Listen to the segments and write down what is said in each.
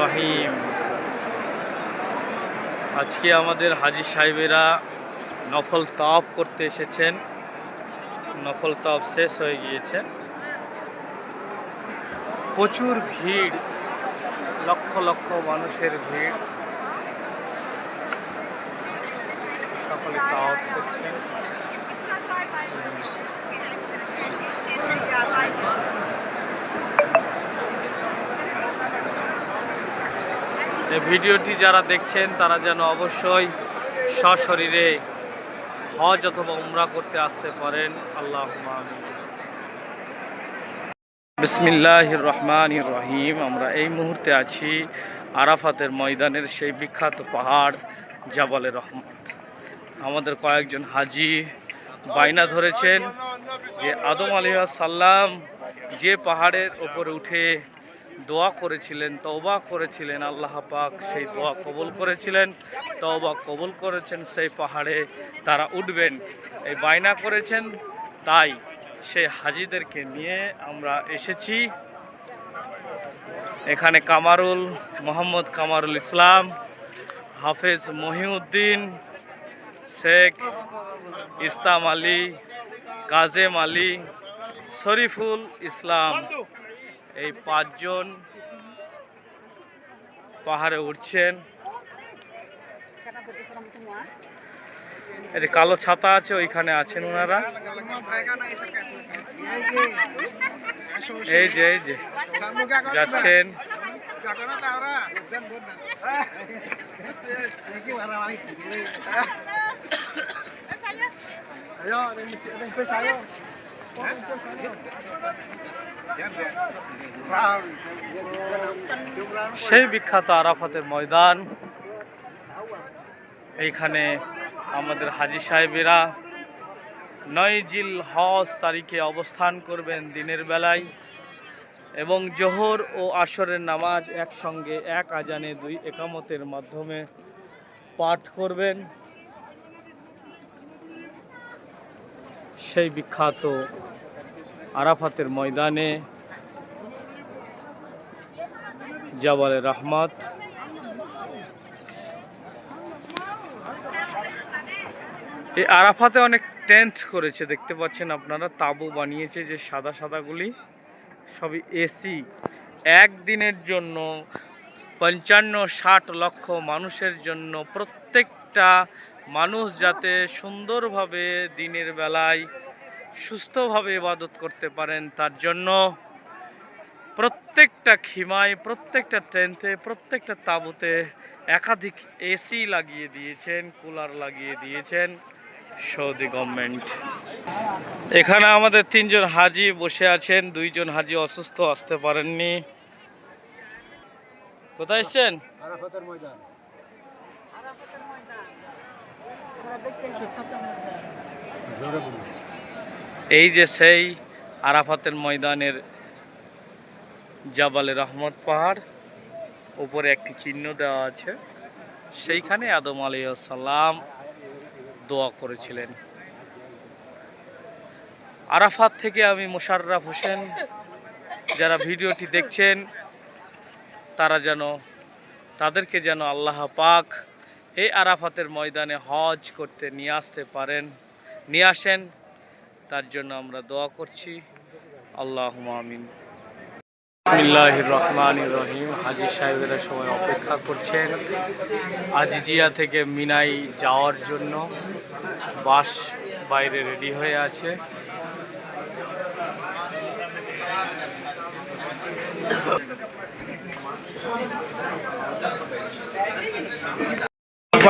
রহিম আজকে আমাদের হাজি সাহেবেরা নফল তাওয়াফ করতে এসেছেন। নফল তাওয়াফ শেষ হয়ে গিয়েছে। প্রচুর ভিড়, লক্ষ লক্ষ মানুষের ভিড়। সকলে তাওয়াফ করছেন। ভিডিওটি যারা দেখছেন, তারা যেন অবশ্যই সশরীরে হজ অথবা উমরা করতে আসতে পারেন। আল্লাহ বিসমিল্লাহ রহমান রহিম। আমরা এই মুহূর্তে আছি আরাফাতের ময়দানের সেই বিখ্যাত পাহাড় জাবালে রহমত। আমাদের কয়েকজন হাজি বাইনা ধরেছেন যে আদম আলিয়া সাল্লাম যে পাহাড়ের ওপরে উঠে দোয়া করেছিলেন, তওবা করেছিলেন, আল্লাহ পাক সেই দোয়া কবুল করেছিলেন। তওবা কবুল করেছেন, সেই পাহাড়ে তারা উঠবেন। এই বায়না করেছেন, তাই সেই হাজিদেরকে নিয়ে আমরা এসেছি। এখানে কামারুল, মোহাম্মদ কামারুল ইসলাম, হাফেজ মহিউদ্দিন, শেখ ইসলাম আলী, কাজেম আলী, শরীফুল ইসলাম এই পাঁচজন পাহাড়ে উঠছেন। এই যে কালো ছাতা আছে, ওইখানে আছেন ওনারা। এই যে এই যে, যাচ্ছেন। সেই বিখ্যাত আরাফাতের ময়দান। এইখানে আমাদের হাজি সাহেবেরা নয় জিল হজ তারিখে অবস্থান করবেন দিনের বেলায় এবং জোহর ও আসরের নামাজ একসঙ্গে এক আজানে দুই একামতের মাধ্যমে পাঠ করবেন। সেই বিখ্যাত আরাফাতের ময়দানে জাবালে রহমত। এই আরাফাতে অনেক টেন্ট করেছে, দেখতে পাচ্ছেন আপনারা, তাবু বানিয়েছে যে সাদা সাদাগুলি, সবই এসি একদিনের জন্য পঞ্চান্ন ষাট লক্ষ মানুষের জন্য প্রত্যেকটা মানুষ যাতে সুন্দরভাবে দিনের বেলায় সুস্থভাবে ইবাদত করতে পারেন, তার জন্য প্রত্যেকটা খিমায়, প্রত্যেকটা টেন্টে প্রত্যেকটা তাঁবুতে একাধিক এসি লাগিয়ে দিয়েছেন কুলার লাগিয়ে দিয়েছেন সৌদি গভর্নমেন্ট এখানে আমাদের তিনজন হাজি বসে আছেন, দুইজন হাজি অসুস্থ, আসতে পারেননি। কোথায় এসছেন? ময়দান। এই যে সেই আরাফাতের ময়দানের জাবালে রহমত পাহাড়, উপরে একটি চিহ্ন দেওয়া আছে। সেইখানে আদম আলাইসাল্লাম দোয়া করেছিলেন। আরাফাত থেকে আমি মোশাররফ হোসেন, যারা ভিডিওটি দেখছেন, তারা যেন, তাদেরকে যেন আল্লাহ পাক এই আরাফাতের ময়দানে হজ করতে নিয়ে আসতে পারেন, নিয়ে আসেন, তার জন্য আমরা দোয়া করছি। আল্লাহ আমিন। বিসমিল্লাহ রহমান রহিম। হাজি সাহেবেরা সবাই অপেক্ষা করছেন। আজিজিয়া থেকে মিনাই যাওয়ার জন্য বাস বাইরে রেডি হয়ে আছে।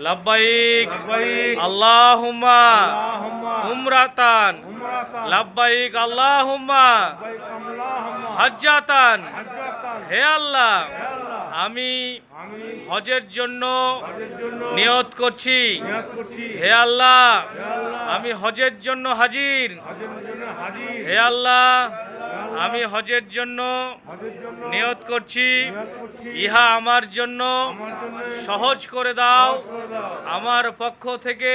লাব্বাইক। আল্লাহুম্মা। আল্লাহুম্মা। উমরাতান। লাব্বাইক আল্লাহুম্মা। লাব্বাইক হজ্জাতান। হে আল্লাহ। আমি হজের জন্য নিয়ত করছি। হে আল্লাহ। আমি হজের জন্য হাজির। হে আল্লাহ। আমি হজের জন্য নিয়ত করছি। ইহা আমার জন্য সহজ করে দাও। আমার পক্ষ থেকে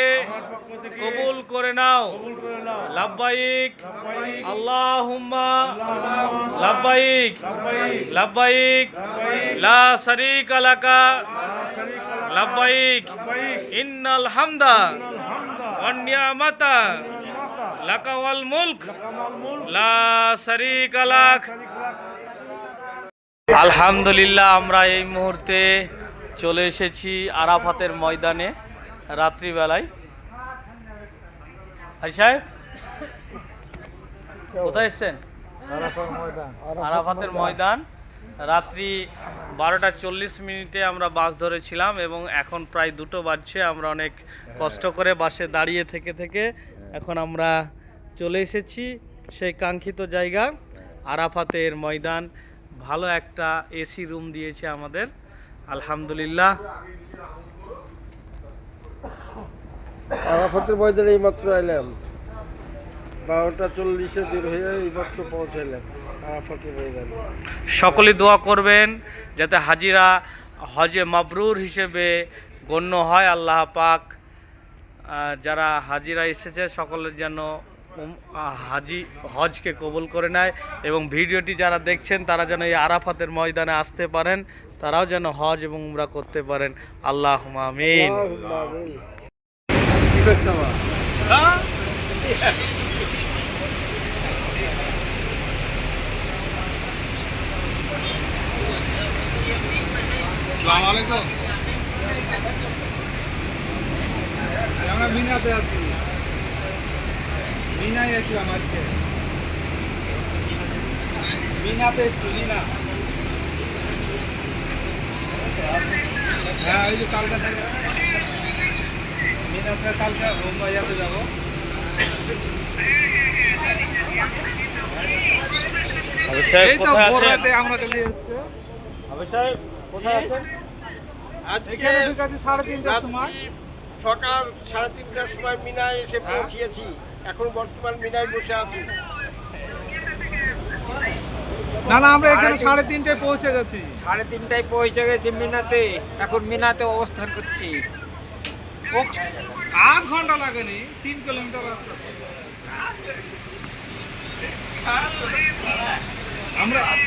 কবুল করে নাও। লাব্বাইক। লাব্বাইক। লাব্বাইক। লাব্বাইক। লা শারীকা লাকা লা শারীকা লাক। লাব্বাইক। লাব্বাইক। ইন্নাল হামদা। ইন্নাল হামদা ওয়ান নিয়ামাতা ওয়াল মাতা লাকা ওয়াল মুলক। লা শারীকা লাক। আলহামদুলিল্লাহ আমরা এই মুহূর্তে চলে এসেছি আরাফাতের ময়দানে রাত্রিবেলায়। হাজি সাহেব কোথায় এসছেন? আরাফাতের ময়দান। রাত্রি বারোটা চল্লিশ মিনিটে আমরা বাস ধরেছিলাম এবং এখন প্রায় দুটো বাজছে। আমরা অনেক কষ্ট করে বাসে দাঁড়িয়ে থেকে থেকে এখন আমরা চলে এসেছি সেই কাঙ্ক্ষিত জায়গা আরাফাতের ময়দান। ভালো একটা এসি রুম দিয়েছে আমাদের আলহামদুলিল্লাহ। আরাফাতের ময়দানে এই মাত্র এলাম বারোটা চল্লিশে দূর হয়ে এই মাত্র পৌঁছাইলাম আরাফাতের ময়দানে। সকলে দোয়া করবেন যাতে হাজিরা হজে মাবরুর হিসেবে গণ্য হয় আল্লাহ পাক যারা হাজিরা এসেছে সকলের যেন হাজি হজকে কবুল করে নেয় এবং ভিডিওটি যারা দেখছেন তারা যেন এই আরাফাতের ময়দানে আসতে পারেন তারাও যেন হজ এবং উমরা করতে পারেন। আল্লাহ আমিন। আমিন। আসসালামু আলাইকুম। আমরা মিনাতে আছি। মিনায় এসলাম আজকে। মিনাতে এসছি মিনা। হ্যাঁ ওই যে কালকা থেকে মিনাতে কালকে মুম্বাইয়াতে যাব এই তো ভোররাতে আমরা চলে এসছি। কোথায় আছেন? এখানে ঢুকাচ্ছি সাড়ে তিনটার সময়। সকাল সাড়ে তিনটার সময় মিনায় এসে পৌঁছিয়েছি। এখন বর্তমান মিনায় বসে আছি। না না আমরা এখানে সাড়ে তিনটায় পৌঁছে গেছি। সাড়ে তিনটায় পৌঁছে গেছি মিনাতে। এখন মিনাতে অবস্থান করছি। আধ ঘণ্টা লাগেনি তিন কিলোমিটার রাস্তা। আমরা আমাদের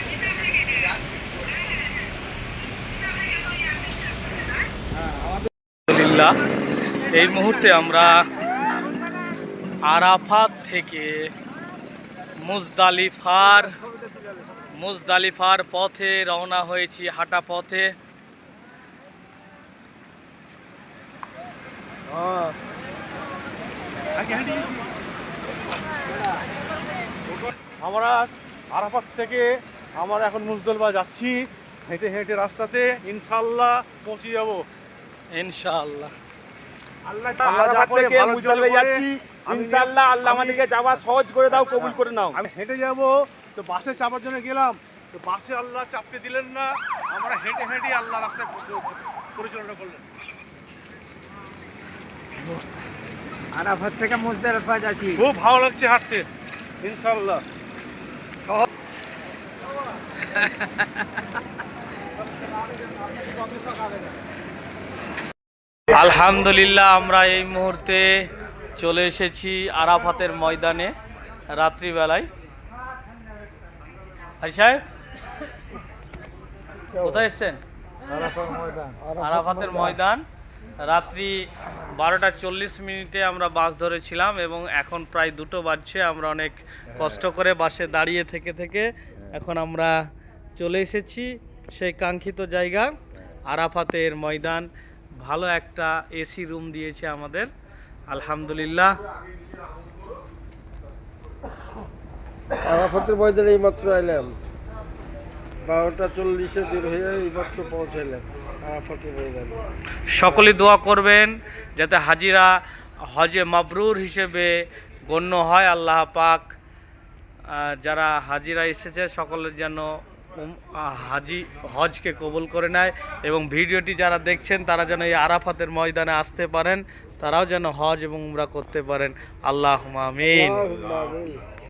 আলহামদুলিল্লাহ। এই মুহূর্তে আমরা আরাফাত থেকে মুজদালিফার মুজদালিফার পথে রওনা হয়েছি হাঁটা পথে। আমরা আরাফাত থেকে আমরা এখন মুজদলবা যাচ্ছি। হেঁটে হেঁটে রাস্তাতে ইনশাল্লাহ পৌঁছে যাব। ইনশাআল্লাহ। ইনশাআল্লাহ আল্লাহ আমাদেরকে যাওয়া সহজ করে দাও কবুল করে নাও। আমি হেঁটে যাব তো বাসে চাপার জন্য গেলাম তো বাসে আল্লাহ চাপতে দিলেন না আমরা হেঁটে হেঁটে আল্লাহ রাস্তায় পরিচালনা করলেন। আরাফাত থেকে মুজদালিফা যাচ্ছি। খুব ভালো লাগছে হাঁটতে ইনশাল্লাহ আলহামদুলিল্লাহ আমরা এই মুহূর্তে চলে এসেছি আরাফাতের ময়দানে রাত্রিবেলায়। হাজি সাহেব কোথায় এসছেন? আরাফাতের ময়দান। রাত্রি বারোটা চল্লিশ মিনিটে আমরা বাস ধরেছিলাম এবং এখন প্রায় দুটো বাজছে আমরা অনেক কষ্ট করে বাসে দাঁড়িয়ে থেকে থেকে এখন আমরা চলে এসেছি সেই কাঙ্ক্ষিত জায়গা আরাফাতের ময়দান। ভালো একটা এসি রুম দিয়েছে আমাদের। আলহামদুলিল্লাহ। আরাফাতের ময়দানে এই মাত্র এলাম বারোটা চল্লিশে দূর হয়ে এই মাত্র পৌঁছাইলাম আরাফাতের ময়দানে। সকলে দোয়া করবেন যাতে হাজিরা হজে মাবরুর হিসেবে গণ্য হয়। আল্লাহ পাক যারা হাজিরা এসেছে সকলের যেন হাজি, হজকে কবুল করে নেয় এবং ভিডিওটি যারা দেখছেন, তারা যেন এই আরাফাতের ময়দানে আসতে পারেন, তারাও যেন হজ এবং উমরা করতে পারেন আল্লাহ আমিন।